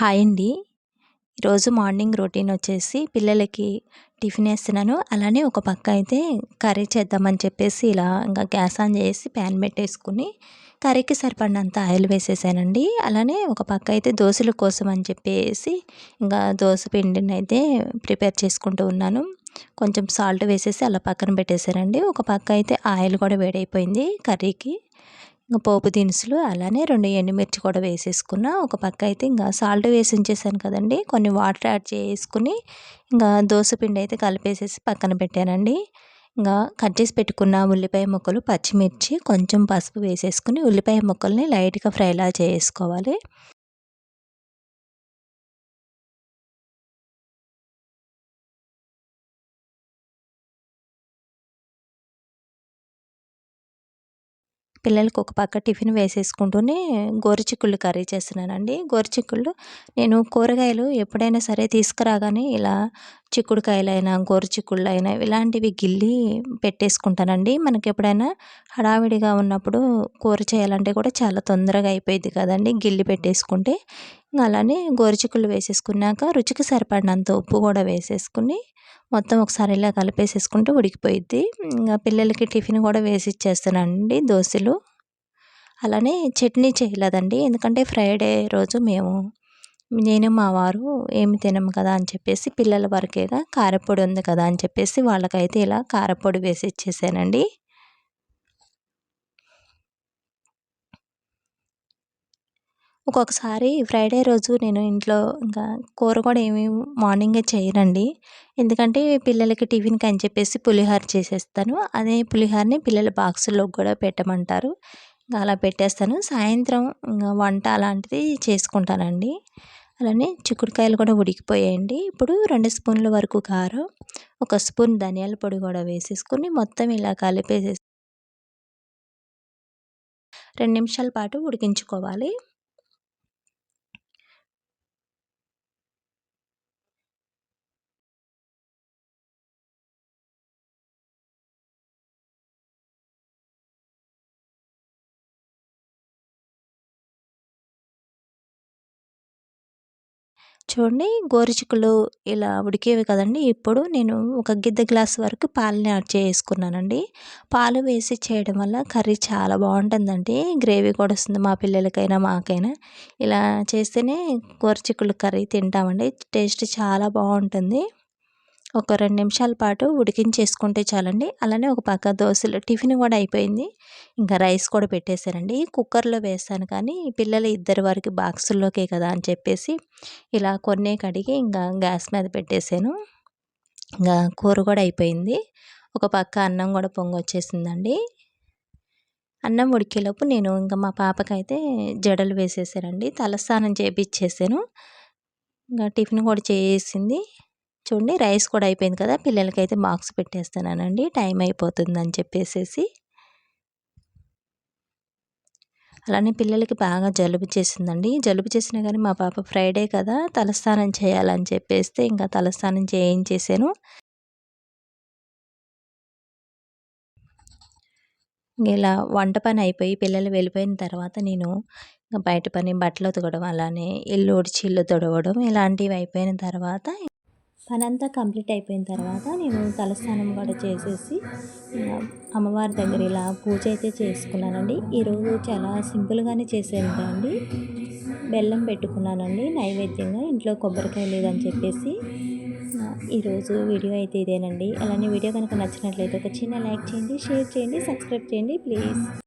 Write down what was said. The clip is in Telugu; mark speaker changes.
Speaker 1: హాయ్ అండి. ఈరోజు మార్నింగ్ రొటీన్ వచ్చేసి పిల్లలకి టిఫిన్ వేస్తున్నాను. అలానే ఒక పక్క అయితే కర్రీ చేద్దామని చెప్పేసి ఇలా ఇంకా గ్యాస్ ఆన్ చేసి ప్యాన్ పెట్టేసుకుని కర్రీకి సరిపడినంత ఆయిల్ వేసేసానండి. అలానే ఒక పక్క అయితే దోశల కోసం అని చెప్పేసి ఇంకా దోశ పిండిని అయితే ప్రిపేర్ చేసుకుంటూ ఉన్నాను. కొంచెం సాల్ట్ వేసేసి అలా పక్కన పెట్టేశానండి. ఒక పక్క అయితే ఆయిల్ కూడా వేడైపోయింది కర్రీకి. ఇంకా పోపు దినుసులు అలానే రెండు ఎండుమిర్చి కూడా వేసేసుకున్న ఒక పక్క అయితే ఇంకా సాల్ట్ వేసి ఉంచేసాను కదండి. కొన్ని వాటర్ యాడ్ చేసుకుని ఇంకా దోశ పిండి అయితే కలిపేసేసి పక్కన పెట్టానండి. ఇంకా కట్ చేసి పెట్టుకున్న ఉల్లిపాయ ముక్కలు పచ్చిమిర్చి కొంచెం పసుపు వేసేసుకుని ఉల్లిపాయ ముక్కల్ని లైట్గా ఫ్రైలా చేసుకోవాలి. పిల్లలకు ఒక పక్క టిఫిన్ వేసేసుకుంటూనే గోరుచిక్కుళ్ళు కర్రీ చేస్తున్నానండి. గోరుచిక్కుళ్ళు నేను కూరగాయలు ఎప్పుడైనా సరే తీసుకురాగానే ఇలా చిక్కుడుకాయలైనా గోరుచిక్కుళ్ళైనా ఇలాంటివి గిల్లి పెట్టేసుకుంటానండి. మనకి ఎప్పుడైనా హడావిడిగా ఉన్నప్పుడు కూర చేయాలంటే కూడా చాలా తొందరగా అయిపోయింది కదండి గిల్లి పెట్టేసుకుంటే. అలానే గోరుచిక్కుళ్ళు వేసేసుకున్నాక రుచికి సరిపడినంత ఉప్పు కూడా వేసేసుకుని మొత్తం ఒకసారి ఇలా కలిపేసేసుకుంటే ఉడికిపోయిద్ది. ఇంకా పిల్లలకి టిఫిన్ కూడా వేసి ఇచ్చేస్తానండి దోశలు. అలానే చట్నీ చేయలేదండి. ఎందుకంటే ఫ్రైడే రోజు మేము నేను మా వారు ఏమి తినము కదా అని చెప్పేసి పిల్లల వరకేగా కారపొడి ఉంది కదా అని చెప్పేసి వాళ్ళకైతే ఇలా కారపొడి వేసి ఇచ్చేసానండి ఒక్కొక్కసారి ఫ్రైడే రోజు నేను ఇంట్లో ఇంకా కూర కూడా ఏమి మార్నింగే చేయనండి. ఎందుకంటే పిల్లలకి టిఫిన్కి అని చెప్పేసి పులిహోర చేసేస్తాను. అదే పులిహోరని పిల్లల బాక్సుల్లో కూడా పెట్టమంటారు. ఇంకా అలా పెట్టేస్తాను. సాయంత్రం ఇంకా వంట అలాంటిది చేసుకుంటానండి. అలానే చిక్కుడుకాయలు కూడా ఉడికిపోయాయండి. ఇప్పుడు రెండు స్పూన్ల వరకు కారం ఒక స్పూన్ ధనియాల పొడి కూడా వేసేసుకుని మొత్తం ఇలా కలిపేసేసి రెండు నిమిషాల పాటు ఉడికించుకోవాలి. చూడండి గోరుచిక్కులు ఇలా ఉడికేవి కదండి. ఇప్పుడు నేను ఒక గిద్ద గ్లాస్ వరకు పాలని యాడ్ చేసుకున్నానండి. పాలు వేసి చేయడం వల్ల కర్రీ చాలా బాగుంటుందండి. గ్రేవీ కూడా వస్తుంది మా పిల్లలకైనా మాకైనా. ఇలా చేస్తేనే గోరుచిక్కులు కర్రీ తింటామండి. టేస్ట్ చాలా బాగుంటుంది. ఒక రెండు నిమిషాల పాటు ఉడికించేసుకుంటే చాలండి. అలానే ఒక పక్క దోశలు టిఫిన్ కూడా అయిపోయింది. ఇంకా రైస్ కూడా పెట్టేశానండి. కుక్కర్లో వేస్తాను కానీ పిల్లలు ఇద్దరు వారికి బాక్సుల్లోకే కదా అని చెప్పేసి ఇలా కొన్నే కడిగి ఇంకా గ్యాస్ మీద పెట్టేశాను. ఇంకా కూర కూడా అయిపోయింది. ఒక పక్క అన్నం కూడా పొంగొచ్చేసిందండి. అన్నం ఉడికేలోపు నేను ఇంకా మా పాపకైతే జడలు వేసేసానండి తలస్నానం చేపించేసాను ఇంకా టిఫిన్ కూడా చేసింది. చూడండి రైస్ కూడా అయిపోయింది కదా పిల్లలకైతే బాక్స్ పెట్టేస్తున్నానండి టైం అయిపోతుందని చెప్పేసేసి. అలానే పిల్లలకి బాగా జలుబు చేసిందండి. జలుబు చేసినా కానీ మా పాప ఫ్రైడే కదా తలస్నానం చేయాలని చెప్పేస్తే ఇంకా తలస్నానం చేయించేసాను ఇలా వంట పని అయిపోయి పిల్లలు వెళ్ళిపోయిన తర్వాత నేను ఇంకా బయట పని బట్టలు ఉతకడం అలానే ఇల్లు ఉడిచి ఇల్లు తొడవడం ఇలాంటివి అయిపోయిన తర్వాత పని అంతా కంప్లీట్ అయిపోయిన తర్వాత నేను తలస్నానం కూడా చేసేసి అమ్మవారి దగ్గర ఇలా పూజ అయితే చేసుకున్నానండి. ఈరోజు చాలా సింపుల్గానే చేసేదండి బెల్లం పెట్టుకున్నానండి నైవేద్యంగా ఇంట్లో కొబ్బరికాయ లేదని చెప్పేసి. ఈరోజు వీడియో అయితే ఇదేనండి. అలానే వీడియో కనుక నచ్చినట్లయితే ఒక చిన్న లైక్ చేయండి షేర్ చేయండి సబ్స్క్రైబ్ చేయండి ప్లీజ్.